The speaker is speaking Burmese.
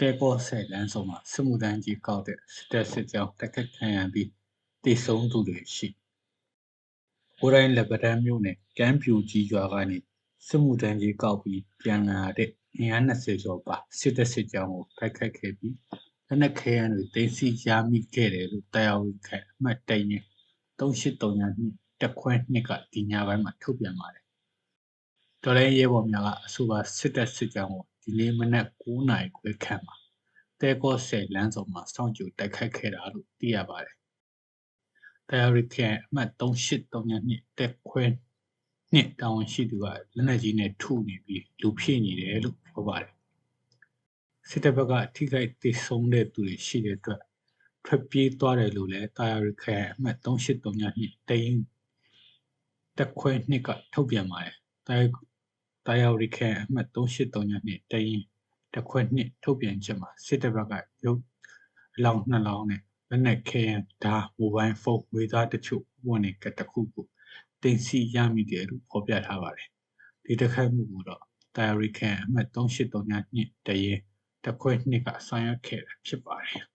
တဲကောဆယ်လမ်းဆောင်မှာစစ်မှုထမ်းကြီးကောက်တဲ့စစ်တပ်စစ်ကြောင်းတက်ခတ်ခံရပြီးတည်ဆုံးသူတွေရှိကိုယ်တိုင်လက်ပတန်းမျိုးနဲ့ကမ်းပြူကြီးရွာကနေစစ်မှုထမ်းကြီးကောက်ပြီးပြန်လာတဲ့အင်အား20ကျော်ပါစစ်တပ်စစ်ကြောင်းကိုတိုက်ခတ်ခဲ့ပြီးလက်နက်ခဲယမ်းတွေတင်စီရမိခဲ့တယ်လို့တရားဝင်ခန့်အမှတ်တိုင်ရင်3839နှစ်တက်ခွဲနှစ်ကဒီညပိုင်းမှာထုတ်ပြန်ပါတယ်တော်လိုင်းရဲဘော်များကအဆိုပါစစ်တပ်စစ်ကြောင်းကို ဒီနေ့မနက်9နာရီခွဲခန့်မှာတဲကော့ဆယ်လမ်းဆောင်မှာစောင့်ကြိုတိုက်ခိုက်ခဲ့တာလို့သိရပါတယ်။တရားရခင်အမှတ်3832တက်ခွဲနှစ်တာဝန်ရှိသူကလက်နက်ကြီးနဲ့ထုနေပြီးလူဖြည့်နေတယ်လို့ပြောပါတယ်။စစ်တပ်ဘက်ကအထိခိုက်ဒေဆုံးတဲ့သူတွေရှိတဲ့အတွက်ထွက်ပြေးသွားတယ်လို့လည်းတာယာရခဲအမှတ်3832တိန်တက်ခွဲနှစ်ကထုတ်ပြန်ပါတယ်။ တာယာတာယာရခဲအမှတ်3832တိန်တက်ခွဲနှစ်ထုတ်ပြန်ချက်မှာစစ်တပ်ဘက်ကရုပ်အလောင်းနှစ်လောင်းနဲ့လက်နက်ခဲယမ်းဓာမိုဘိုင်းဖုန်းဝေသားတချို့ဝန်နေကတခုကိုတင်စီရမိတယ်လို့ဖော်ပြထားပါတယ်။ဒီတစ်ခါမှုကိုတော့တာယာရခဲအမှတ်3832တရင်တက်ခွဲနှစ်ကဆောင်ရွက်ခဲ့တာဖြစ်ပါတယ်။